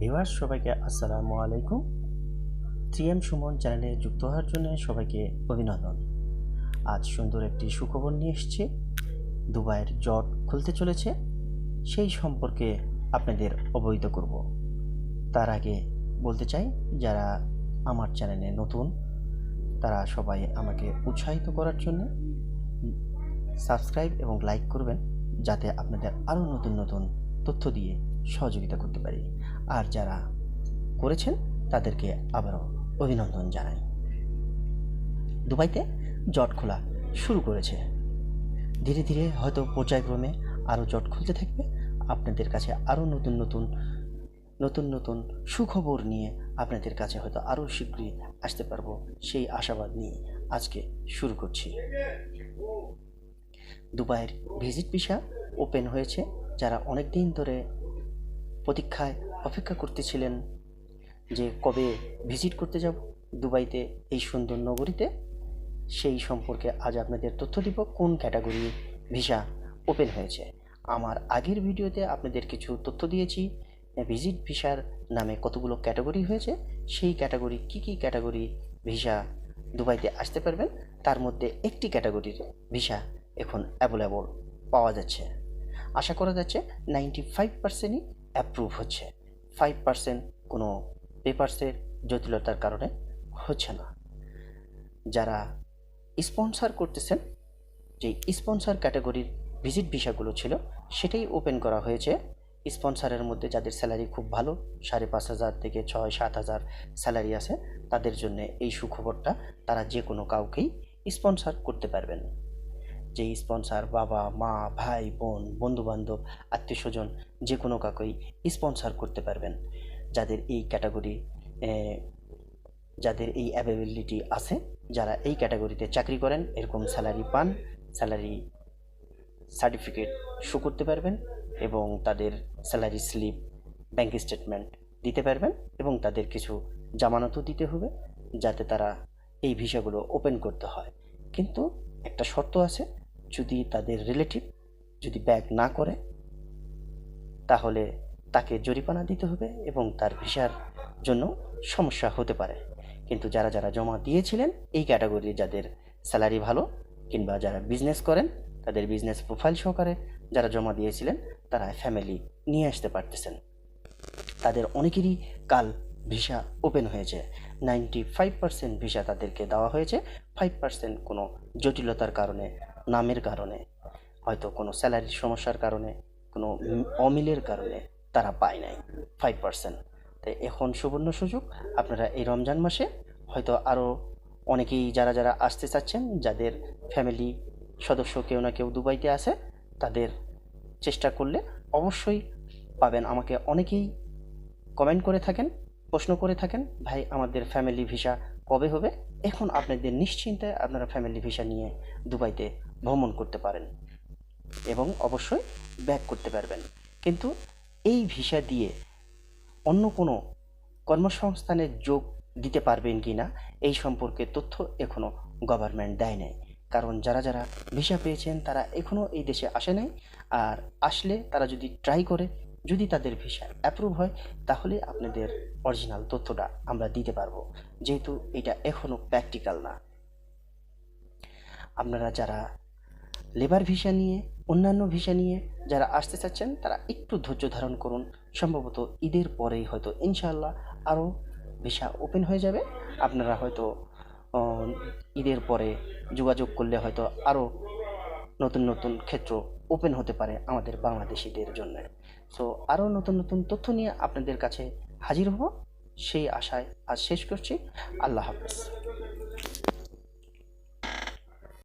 Viewers, সবাইকে আসসালামু আলাইকুম। টিএম সুমন চ্যানেলে যুক্ত হওয়ার জন্য সবাইকে অভিনন্দন। আজ সুন্দর একটি সুখবর নিয়ে এসেছি। দুবাইয়ের জট খুলতে চলেছে, সেই সম্পর্কে আপনাদের অবহিত করব। তার আগে বলতে চাই, যারা আমার চ্যানেলে নতুন, তারা সবাই আমাকে উৎসাহিত করার জন্য সাবস্ক্রাইব এবং লাইক করবেন, যাতে আপনাদের আরও নতুন নতুন তথ্য দিয়ে সহযোগিতা করতে পারি। আর যারা করেছেন, তাদেরকে আবারও অভিনন্দন জানাই। দুবাইতে জট খোলা শুরু করেছে। ধীরে ধীরে হয়তো পর্যায়ক্রমে আরও জট খুলতে থাকবে। আপনাদের কাছে আরও নতুন নতুন নতুন নতুন সুখবর নিয়ে আপনাদের কাছে হয়তো আরও শীঘ্রই আসতে পারব সেই আশাবাদ নিয়ে আজকে শুরু করছি। দুবাইয়ের ভিজিট ভিসা ওপেন হয়েছে। যারা অনেক দিন ধরে প্রতীক্ষায় অপেক্ষা করতেছিলেন যে কবে ভিজিট করতে যাব। দুবাইতে, এই সুন্দর নগরীতে। সেই সম্পর্কে আজ আপনাদের তথ্য দিব, কোন ক্যাটাগরি ভিসা ওপেন হয়েছে। আমার আগের ভিডিওতে আপনাদের কিছু তথ্য দিয়েছি। ভিজিট ভিসার নামে কতগুলো ক্যাটাগরি হয়েছে, সেই ক্যাটাগরি কি কি ক্যাটাগরি ভিসা দুবাইতে আসতে পারবেন, তার মধ্যে একটি ক্যাটাগরির ভিসা এখন অ্যাভেলেবল পাওয়া যাচ্ছে। আশা করা যাচ্ছে নাইনটি ফাইভ পার্সেন্টই অ্যাপ্রুভ হচ্ছে। ফাইভ পার্সেন্ট কোনো পেপার্সের জটিলতার কারণে হচ্ছে না। যারা স্পন্সর করতেছেন, যে স্পন্সর ক্যাটাগরির ভিজিট ভিসাগুলো ছিল, সেটাই ওপেন করা হয়েছে। স্পন্সরের মধ্যে যাদের স্যালারি খুব ভালো, সাড়ে পাঁচ হাজার থেকে ছয়, সাত হাজার স্যালারি আছে, তাদের জন্য এই সুখবরটা তারা যে কোনো কাউকেই স্পন্সর করতে পারবেন যে স্পন্সর বাবা, মা, ভাই, বোন, বন্ধুবান্ধব আত্মীয় স্বজন যে কোনো কাউকেই স্পন্সর করতে পারবেন। যাদের এই ক্যাটাগরি যাদের এই অ্যাভেবিলিটি আছে, যারা এই ক্যাটাগরিতে চাকরি করেন, এরকম স্যালারি পান স্যালারি সার্টিফিকেট শো করতে পারবেন এবং তাদের স্যালারি স্লিপ ব্যাংক স্টেটমেন্ট দিতে পারবেন এবং তাদের কিছু জামানতও দিতে হবে যাতে তারা এই ভিসাগুলো ওপেন করতে হয়। কিন্তু একটা শর্ত আছে যদি তাদের রিলেটিভ যদি ব্যাক না করে, তাহলে তাকে জরিমানা দিতে হবে এবং তার ভিসার জন্য সমস্যা হতে পারে। কিন্তু যারা যারা জমা দিয়েছিলেন, এই ক্যাটাগরি যাদের স্যালারি ভালো কিংবা যারা বিজনেস করেন, তাদের বিজনেস প্রোফাইল সহকারে যারা জমা দিয়েছিলেন, তারা ফ্যামিলি নিয়ে আসতে পারতেছেন। তাদের অনেকেরই কাল ভিসা ওপেন হয়েছে। নাইনটি ফাইভ পার্সেন্ট ভিসা তাদেরকে দেওয়া হয়েছে। ফাইভ পার্সেন্ট কোনো জটিলতার কারণে নামের কারণে, হয়তো কোনো স্যালারির সমস্যার কারণে, কোনো অমিলের কারণে তারা পায় নাই ফাইভ পার্সেন্ট তাই এখন সুবর্ণ সুযোগ, আপনারা এই রমজান মাসে হয়তো আরও অনেকেই যারা যারা আসতে চাচ্ছেন, যাদের ফ্যামিলি সদস্য কেউ না কেউ দুবাইতে আছে, তাদের চেষ্টা করলে অবশ্যই পাবেন। আমাকে অনেকেই কমেন্ট করে থাকেন, প্রশ্ন করে থাকেন, ভাই, আমাদের ফ্যামিলি ভিসা কবে হবে? এখন আপনাদের নিশ্চিন্তে আপনারা ফ্যামিলি ভিসা নিয়ে দুবাইতে ভ্রমণ করতে পারেন এবং অবশ্যই ব্যাক করতে পারবেন। কিন্তু এই ভিসা দিয়ে অন্য কোনো কর্মসংস্থানের যোগ দিতে পারবেন কি না, এই সম্পর্কে তথ্য এখনও গভর্নমেন্ট দেয় নাই। কারণ যারা যারা ভিসা পেয়েছেন, তারা এখনও এই দেশে আসে নাই। আর আসলে তারা যদি ট্রাই করে, যদি তাদের ভিসা অ্যাপ্রুভ হয়, তাহলে আপনাদের অরিজিনাল তথ্যটা আমরা দিতে পারব। যেহেতু এটা এখনও প্র্যাকটিক্যাল না। আপনারা যারা লেবার ভিসা নিয়ে, অন্যান্য ভিসা নিয়ে যারা আসতে চাচ্ছেন, তারা একটু ধৈর্য ধারণ করুন। সম্ভবত ঈদের পরেই হয়তো ইনশাল্লাহ আরও ভিসা ওপেন হয়ে যাবে। আপনারা হয়তো ঈদের পরে যোগাযোগ করলে হয়তো আরও নতুন নতুন ক্ষেত্র ওপেন হতে পারে আমাদের বাংলাদেশিদের জন্য। সো, আরও নতুন নতুন তথ্য নিয়ে আপনাদের কাছে হাজির হব। সেই আশায় আজ শেষ করছি। আল্লাহ হাফেজ।